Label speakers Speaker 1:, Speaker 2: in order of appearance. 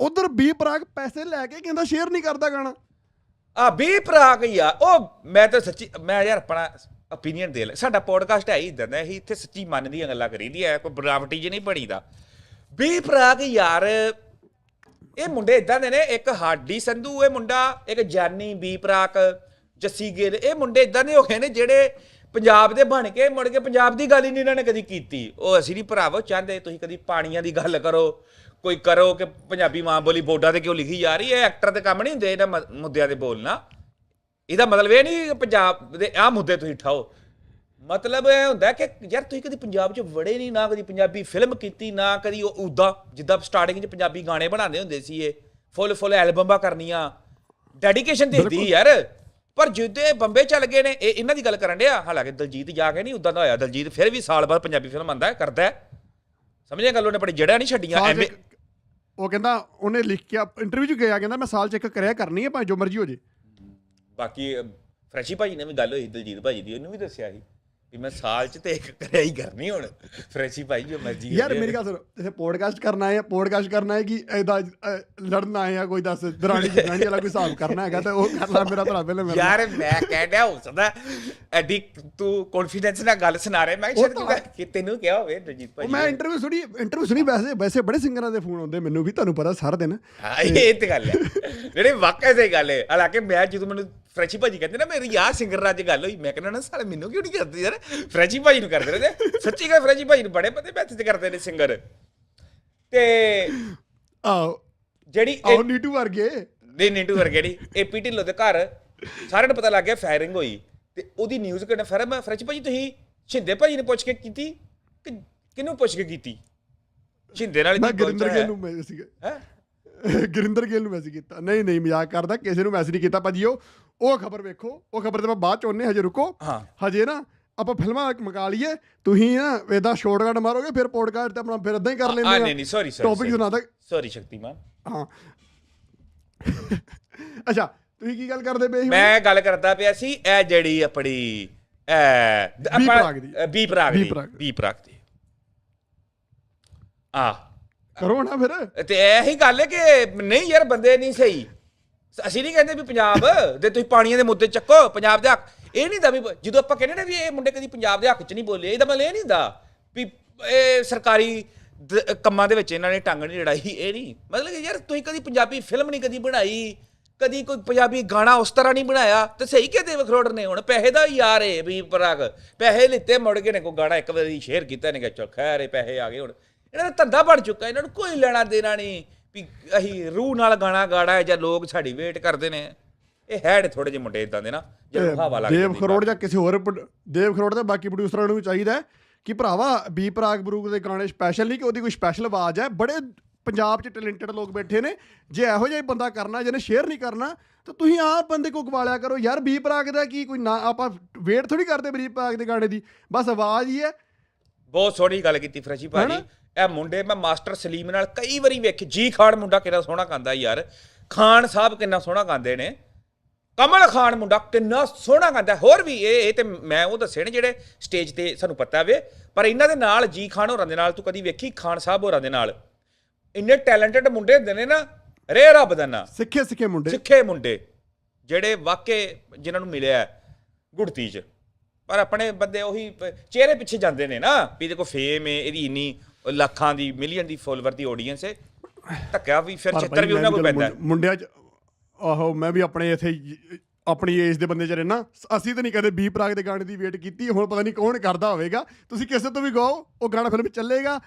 Speaker 1: ਉਧਰ B Prague ਪੈਸੇ ਲੈ ਕੇ ਕਹਿੰਦਾ ਸ਼ੇਅਰ ਨਹੀਂ ਕਰਦਾ ਗਾਣਾ।
Speaker 2: ਆ ਵੀ ਭਰਾ ਗਈ ਉਹ ਮੈਂ ਤਾਂ ਸੱਚੀ, ਮੈਂ ਯਾਰ ਆਪਣਾ opinion ਦੇ ਲੈ ਸਾਡਾ ਪੋਡਕਾਸਟ ਹੈ ਹੀ ਇਦਾਂ ਦਾ, ਅਸੀਂ ਇੱਥੇ ਸੱਚੀ ਮਨ ਦੀਆਂ ਗੱਲਾਂ ਕਰੀਦੀ ਐ ਕੋਈ ਬਰਾਵਟੀ ਜੀ ਨਹੀਂ ਬਣੀਦਾ। ਵੀ ਭਰਾ ਯਾਰ, ਇਹ ਮੁੰਡੇ ਇਦਾਂ ਦੇ ਨੇ, ਇੱਕ ਹਾਡੀ ਸੰਧੂ, ਇਹ ਮੁੰਡਾ, ਇੱਕ ਜਾਨੀ ਬੀ ਪ੍ਰਾਕ ਜੱਸੀ ਗਿੱਲ, ਇਹ ਮੁੰਡੇ ਇਦਾਂ ਦੇ ਹੋ ਗਏ ਨੇ ਜਿਹੜੇ ਪੰਜਾਬ ਦੇ ਬਣ ਕੇ, ਮੁੜ ਕੇ ਪੰਜਾਬ ਦੀ ਗੱਲ ਹੀ ਨਹੀਂ ਇਹਨਾਂ ਨੇ ਕਦੀ ਕੀਤੀ। ਉਹ ਅਸੀਂ ਨਹੀਂ ਭਰਾਵੋ, ਚਾਹੁੰਦੇ ਤੁਸੀਂ ਕਦੀ ਪਾਣੀਆਂ ਦੀ ਗੱਲ ਕਰੋ ਕੋਈ ਕਰੋ ਕਿ ਪੰਜਾਬੀ ਮਾਂ ਬੋਲੀ ਬੋਰਡਾਂ ਤੇ ਕਿਉਂ ਲਿਖੀ ਜਾ ਰਹੀ ਹੈ? ਐਕਟਰ ਦੇ ਕੰਮ ਨਹੀਂ ਹੁੰਦੇ ਇਹਨਾਂ ਮੁੱਦਿਆਂ ਤੇ ਬੋਲਣਾ। ਇਹਦਾ ਮਤਲਬ ਇਹ ਨਹੀਂ ਪੰਜਾਬ ਦੇ ਆਹ ਮੁੱਦੇ ਤੁਸੀਂ ਉਠਾਓ। ਮਤਲਬ ਇਹ ਹੁੰਦਾ ਕਿ ਯਾਰ ਤੁਸੀਂ ਕਦੀ ਪੰਜਾਬ 'ਚ ਵੜੇ ਨਹੀਂ ਨਾ ਕਦੀ ਪੰਜਾਬੀ ਫਿਲਮ ਕੀਤੀ ਨਾ ਕਦੀ ਉਹ ਉਦਾਂ ਜਿੱਦਾਂ ਸਟਾਰਟਿੰਗ 'ਚ ਪੰਜਾਬੀ ਗਾਣੇ ਬਣਾਉਂਦੇ ਹੁੰਦੇ ਸੀ ਇਹ। ਫੁੱਲ ਫੁੱਲ ਐਲਬਮਾਂ ਕਰਨੀਆਂ। ਡੈਡੀਕੇਸ਼ਨ ਦੇਦੀ ਯਾਰ। ਪਰ ਜਿੱਦੇ ਬੰਬੇ ਚੱਲ ਗਏ ਨੇ ਇਹ ਇਹਨਾਂ ਦੀ ਗੱਲ ਕਰਨ ਡਿਆ। ਹਾਲਾਂਕਿ ਦਲਜੀਤ ਜਾ ਕੇ ਨਹੀਂ ਉਦਾਂ ਦਾ ਹੋਇਆ। ਦਲਜੀਤ ਫਿਰ ਵੀ ਸਾਲ ਬਾਅਦ ਪੰਜਾਬੀ ਫਿਲਮ ਆਂਦਾ ਕਰਦਾ। ਸਮਝਿਆ ਗੱਲ ਉਹਨੇ ਬੜੀ ਜੜ੍ਹਾਂ ਨਹੀਂ ਛੱਡੀਆਂ ਐਵੇਂ
Speaker 1: ਉਹ ਕਹਿੰਦਾ ਉਹਨੇ ਲਿਖ ਕੇ ਇੰਟਰਵਿਊ 'ਚ ਗਿਆ ਕਹਿੰਦਾ ਮੈਂ ਸਾਲ 'ਚ ਇੱਕ ਕਰਿਆ ਕਰਨੀ ਹੈ ਭਾਵੇਂ ਜੋ ਮਰਜ਼ੀ ਹੋ ਜੇ।
Speaker 2: ਬਾਕੀ ਅਹ, ਫਰੈਸ਼ੀ ਭਾਜੀ ਨੇ ਵੀ ਗੱਲ ਹੋਈ ਦਲਜੀਤ ਭਾਜੀ ਦੀ ਉਹਨੂੰ ਵੀ ਦੱਸਿਆ ਸੀ। ਵੀ ਮੈਂ ਸਾਲ 'ਚ ਤੇ ਇੱਕ ਕਰਿਆ ਹੀ ਕਰਨੀ ਹੁਣ। ਫਰੈਸ਼ੀ ਭਾਈ ਜੋ ਮਰਜ਼ੀ
Speaker 1: ਯਾਰ। ਮੇਰੀ ਗੱਲ ਸੁਣ ਇਥੇ ਪੋਡਕਾਸਟ ਕਰਨਾ ਹੈ ਪੋਡਕਾਸਟ ਕਰਨਾ ਹੈ ਕਿ ਐਦਾ ਲੜਨਾ ਆਏ ਆ ਕੋਈ ਦੱਸ ਦਰਾਣੀ ਜਗਾਣੀ ਵਾਲਾ ਕੋਈ ਹਿਸਾਬ ਕਰਨਾ ਹੈਗਾ ਤਾਂ ਉਹ ਕਰ ਲੈ ਮੇਰਾ ਭਰਾ ਪਹਿਲੇ ਮੇਰਾ
Speaker 2: ਯਾਰ ਮੈਂ ਕਹਿ ਹੋ ਸਕਦਾ ਐਡੀ ਤੂੰ ਕੌਨਫੀਡੈਂਸ ਨਾਲ ਗੱਲ ਸੁਣਾ ਰਿਹਾ। ਮੈਂ ਸ਼ਾਇਦ ਕਿ ਤੈਨੂੰ ਕਿਹਾ ਹੋਵੇ
Speaker 1: ਉਹ
Speaker 2: ਭਾਜੀ
Speaker 1: ਮੈਂ ਇੰਟਰਵਿਊ ਸੁਣੀ ਇੰਟਰਵਿਊ ਸੁਣੀ ਵੈਸੇ ਵੈਸੇ ਬੜੇ ਸਿੰਗਰਾਂ ਦੇ ਫੋਨ ਆਉਂਦੇ ਮੈਨੂੰ ਵੀ ਤੁਹਾਨੂੰ ਪਤਾ ਸਾਰਾ ਦਿਨ।
Speaker 2: ਹਾਂ ਇਹ ਤੇ ਗੱਲ ਹੈ। ਜਿਹੜੇ ਵਾਕਿਆ ਸਹੀ ਗੱਲ ਹੈ। ਹਾਲਾਂਕਿ ਮੈਂ ਜਦੋਂ ਮੈਨੂੰ ਫਰੈਸ਼ੀ ਭਾਜੀ ਕਹਿੰਦੇ ਨਾ ਮੇਰੀ ਯਾਰ ਸਿੰਗਰ ਨਾਲ ਅੱਜ ਗੱਲ ਹੋਈ ਮੈਂ ਕਹਿੰਦਾ ਨਾ ਸਾਲੇ ਮੈਨੂੰ ਕਿਉਂ ਨਹੀਂ ਕਰਦੇ ਯਾਰ? ਫਰੈਸ਼ੀ ਭਾਜੀ ਨੂੰ ਕਰਦੇ ਰਹੇ ਸੱਚੀ ਗੱਲ ਫਰੈਸ਼ੀ ਭਾਜੀ ਨੂੰ ਬੜੇ ਪਤੇ ਮੈਸੇਜ ਕਰਦੇ ਨੇ ਸਿੰਗਰ ਤੇ
Speaker 1: ਆਓ।
Speaker 2: ਜਿਹੜੀ
Speaker 1: ਆਓ ਨੀਟੂ ਵਰਗੇ।
Speaker 2: ਨਹੀਂ ਨੀਟੂ ਵਰਗੇ ਨਹੀਂ। ਇਹ ਪੀਟੀ ਢਿੱਲੋਂ ਦੇ ਘਰ ਸਾਰਿਆਂ ਨੂੰ ਪਤਾ ਲੱਗ ਗਿਆ ਫਾਇਰਿੰਗ ਹੋਈ। ਤੇ ਉਹਦੀ ਨਿਊਜ਼ ਕਿਹਨੇ ਫਿਰ ਮੈਂ ਫਰੈਸ਼ ਭਾਜੀ ਤੁਸੀਂ ਸ਼ਿੰਦੇ ਭਾਜੀ ਨੇ ਪੁੱਛ ਕੇ ਕੀਤੀ ਕਿ ਕਿਹਨੂੰ ਪੁੱਛ ਕੇ ਕੀਤੀ? ਸ਼ਿੰਦੇ ਨਾਲ
Speaker 1: ਮੈਂ ਗੁਰਿੰਦਰ ਗਿੱਲ ਨੂੰ ਮੈਸੇਜ ਸੀਗਾ।
Speaker 2: ਹੈ?
Speaker 1: ਗੁਰਿੰਦਰ ਗਿੱਲ ਨੂੰ ਮੈਸੇਜ ਕੀਤਾ। ਨਹੀਂ ਨਹੀਂ ਮਜ਼ਾਕ ਕਰਦਾ ਕਿਸੇ ਨੂੰ ਮੈਸੇਜ ਨਹੀਂ ਕੀਤਾ। ਭਾਜੀ ਉਹ ਉਹ ਖਬਰ ਵੇਖੋ। ਉਹ ਖਬਰ ਤੇ ਮੈਂ ਬਾਅਦ ਚ ਉਹਨੇ ਹਜੇ ਰੁਕੋ।
Speaker 2: ਹਾਂ।
Speaker 1: ਹਜੇ ਨਾ ਆਪਾਂ ਫਿਲਮਾਂ ਮਕਾ ਲਈਏ ਤੁਸੀਂ ਨਾ ਇਹਦਾ ਸ਼ਾਰਟਕਟ ਮਾਰੋਗੇ ਫਿਰ ਪੋਡਕਾਸਟ ਤੇ ਆਪਣਾ ਫਿਰ ਇਦਾਂ ਹੀ ਕਰ
Speaker 2: ਆ
Speaker 1: ਲੈਂਦੇ
Speaker 2: ਨਹੀਂ ਨਹੀਂ ਸੌਰੀ ਸੌਰੀ
Speaker 1: ਟੌਪਿਕ ਸੁਣਾਦਾ
Speaker 2: ਸੌਰੀ ਸ਼ਕਤੀਮਾਨ।
Speaker 1: ਹਾਂ। ਅੱਛਾ ਤੁਸੀਂ ਕੀ ਗੱਲ ਕਰਦੇ ਪਏ ਸੀ
Speaker 2: ਮੈਂ ਗੱਲ ਕਰਦਾ ਪਿਆ ਸੀ ਇਹ ਜਿਹੜੀ ਆਪਣੀ ਆਪਾਂ- ਬੀ ਪ੍ਰਾਗ ਦੀ। ਬੀ ਪ੍ਰਾਗ ਦੀ ਆ।
Speaker 1: ਕਰੋ ਨਾ ਫਿਰ।
Speaker 2: ਤੇ ਇਹੀ ਗੱਲ ਹੈ ਕਿ ਨਹੀਂ ਯਾਰ ਬੰਦੇ ਨਹੀਂ ਸਹੀ। ਅਸੀਂ ਨਹੀਂ ਕਹਿੰਦੇ ਵੀ ਪੰਜਾਬ ਦੇ ਤੁਸੀਂ ਪਾਣੀਆਂ ਦੇ ਮੁੱਦੇ ਚੱਕੋ ਪੰਜਾਬ ਦੇ ਇਹ ਨਹੀਂ ਦਾ ਵੀ ਜਦੋਂ ਆਪਾਂ ਕਹਿੰਦੇ ਨੇ ਵੀ ਇਹ ਮੁੰਡੇ ਕਦੀ ਪੰਜਾਬ ਦੇ ਹੱਕ 'ਚ ਨਹੀਂ ਬੋਲੇ, ਇਹਦਾ ਮਤਲਬ ਇਹ ਨਹੀਂ ਦਾ ਵੀ ਇਹ ਸਰਕਾਰੀ ਦ- ਕੰਮਾਂ ਦੇ ਵਿੱਚ ਇਹਨਾਂ ਨੇ ਟੰਗ ਨਹੀਂ ਲੜਾਈ, ਇਹ ਨਹੀਂ। ਮਤਲਬ ਕਿ ਯਾਰ ਤੁਸੀਂ ਕਦੀ ਪੰਜਾਬੀ ਫਿਲਮ ਨਹੀਂ ਕਦੀ ਬਣਾਈ, ਕਦੀ ਕੋਈ ਪੰਜਾਬੀ ਗਾਣਾ ਉਸ ਤਰ੍ਹਾਂ ਨਹੀਂ ਬਣਾਇਆ, ਤੇ ਸਹੀ ਕਿ ਦੇਵ ਖਰੋੜ ਨੇ ਹੁਣ, ਪੈਸੇ ਦਾ ਹੀ ਯਾਰ ਏ ਵੀ ਪਰਾਗ ਪੈਸੇ ਲਿੱਤੇ ਮੁੜ ਕੇ ਨੇ ਕੋਈ ਗਾਣਾ ਇੱਕ ਵਾਰੀ ਸ਼ੇਅਰ ਕੀਤਾ ਨੇ ਕਿ ਚਲ ਖੈਰੇ ਪੈਸੇ ਆ ਗਏ ਹੁਣ। ਇਹਨਾਂ ਦਾ ਧੰਦਾ ਬਣ ਚੁੱਕਾ, ਇਹਨਾਂ ਨੂੰ ਕੋਈ ਲੈਣਾ ਦੇਣਾ ਨਹੀਂ ਵੀ ਅਸੀਂ ਰੂਹ ਨਾਲ ਗਾਣਾ ਗਾੜਾ ਜਾਂ ਲੋਕ ਸਾਡੀ ਵੇਟ ਕਰਦੇ ਨੇ। ਇਹ ਹੈਡ ਥੋੜੇ ਜਿਹੇ ਮੁੰਡੇ ਇਦਾਂ ਦੇ ਨਾ ਜਦੋਂ ਹਵਾ ਲੱਗ
Speaker 1: ਦੇਵ ਖਰੋੜ ਜਾਂ ਕਿਸੇ ਹੋਰ ਦੇਵ ਖਰੋੜ ਤੇ ਬਾਕੀ ਪ੍ਰੋਡਿਊਸਰਾਂ ਨੂੰ ਵੀ ਚਾਹੀਦਾ ਕਿ ਭਰਾਵਾ ਬੀ ਪ੍ਰਾਗ ਬਰੂਕ ਦੇ ਗਾਣੇ ਸਪੈਸ਼ਲ ਨਹੀਂ ਕਿ ਉਹਦੀ ਕੋਈ ਸਪੈਸ਼ਲ ਆਵਾਜ਼ ਹੈ। ਬੜੇ ਪੰਜਾਬ 'ਚ ਟੈਲੈਂਟਡ ਲੋਕ ਬੈਠੇ ਨੇ। ਜੇ ਇਹੋ ਜਿਹਾ ਬੰਦਾ ਕਰਨਾ ਜਿਹਨੇ ਸ਼ੇਅਰ ਨਹੀਂ ਕਰਨਾ ਤਾਂ ਤੁਸੀਂ ਆਪ ਬੰਦੇ ਕੋ ਗਵਾਲਿਆ ਕਰੋ। ਯਾਰ ਬੀ ਪ੍ਰਾਗ ਦਾ ਕੀ ਕੋਈ ਨਾ ਆਪਾਂ ਵੇਟ ਥੋੜੀ ਕਰਦੇ ਬੀ ਪ੍ਰਾਗ ਦੇ ਗਾਣੇ ਦੀ। ਬਸ ਆਵਾਜ਼ ਹੀ ਹੈ।
Speaker 2: ਬਹੁਤ ਸੋਹਣੀ ਗੱਲ ਕੀਤੀ ਫਰੈਸ਼ੀ ਭਾਜੀ? ਇਹ ਮੁੰਡੇ ਮੈਂ ਮਾਸਟਰ ਸਲੀਮ ਨਾਲ ਕਈ ਵਾਰੀ ਵੇਖੇ। ਜੀ ਖਾਨ ਮੁੰਡਾ ਕਿੰਨਾ ਸੋਹਣਾ ਗਾਉਂਦਾ ਯਾਰ। ਖਾਨ ਸਾਹਿਬ ਕਿੰਨਾ ਸੋਹਣਾ ਗਾਉਂਦੇ ਨੇ। ਕਮਲ ਖਾਨ ਮੁੰਡਾ ਕਿੰਨਾ ਸੋਹਣਾ ਗਾਉਂਦਾ ਹੋਰ ਵੀ ਇਹ ਇਹ ਤੇ ਮੈਂ ਉਹ ਦੱਸੇ ਨੇ ਜਿਹੜੇ ਸਟੇਜ ਤੇ ਸਾਨੂੰ ਪਤਾ ਵੇ। ਪਰ ਇਹਨਾਂ ਦੇ ਨਾਲ ਜੀ ਖਾਨ ਹੋਰਾਂ ਦੇ ਨਾਲ ਤੂੰ ਕਦੀ ਵੇਖੀ ਖਾਨ ਸਾਹਿਬ ਹੋਰਾਂ ਦੇ ਨਾਲ? ਇੰਨੇ ਟੈਲੈਂਟਡ ਮੁੰਡੇ ਹੁੰਦੇ ਨੇ ਨਾ ਰੇ ਰੱਬ ਦਾ ਨਾਂ।
Speaker 1: ਸਿੱਖੇ ਸਿੱਖੇ ਮੁੰਡੇ।
Speaker 2: ਸਿੱਖੇ ਮੁੰਡੇ ਜਿਹੜੇ ਵਾਕੇ ਜਿਨ੍ਹਾਂ ਨੂੰ ਮਿਲਿਆ ਗੁੜਤੀ 'ਚ। ਪਰ ਆਪਣੇ ਬੰਦੇ ਉਹੀ ਚਿਹਰੇ ਪਿੱਛੇ ਜਾਂਦੇ ਨੇ ਨਾ ਵੀ ਕੋ ਫੇਮ ਹੈ ਇਹਦੀ ਇੰਨੀ ਲੱਖਾਂ ਦੀ ਮਿਲੀਅਨ ਦੀ ਫੋਲੋਵਰ ਦੀ ਆਡੀਅנס ਹੈ ਧੱਕਿਆ ਵੀ ਫਿਰ ਚਿੱਤਰ ਵੀ ਉਹਨਾਂ ਕੋਲ ਪੈਂਦਾ
Speaker 1: ਮੁੰਡਿਆਂ 'ਚ ਆਹੋ, ਮੈਂ ਵੀ ਆਪਣੇ ਇੱਥੇ ਆਪਣੀ ਏਜ ਦੇ ਬੰਦੇ 'ਚ ਰਹਿਣਾ ਅਸੀਂ ਤਾਂ ਨਹੀਂ ਕਦੇ ਬੀ ਪ੍ਰਾਗ ਦੇ ਗਾਣੇ ਦੀ ਵੇਟ ਕੀਤੀ, ਹੁਣ ਪਤਾ ਨਹੀਂ ਕੌਣ ਕਰਦਾ ਹੋਵੇਗਾ। ਤੁਸੀਂ ਕਿਸੇ ਤੋਂ ਵੀ ਗਾਓ, ਉਹ ਗਾਣਾ ਫਿਲਮ ਚੱਲੇਗਾ।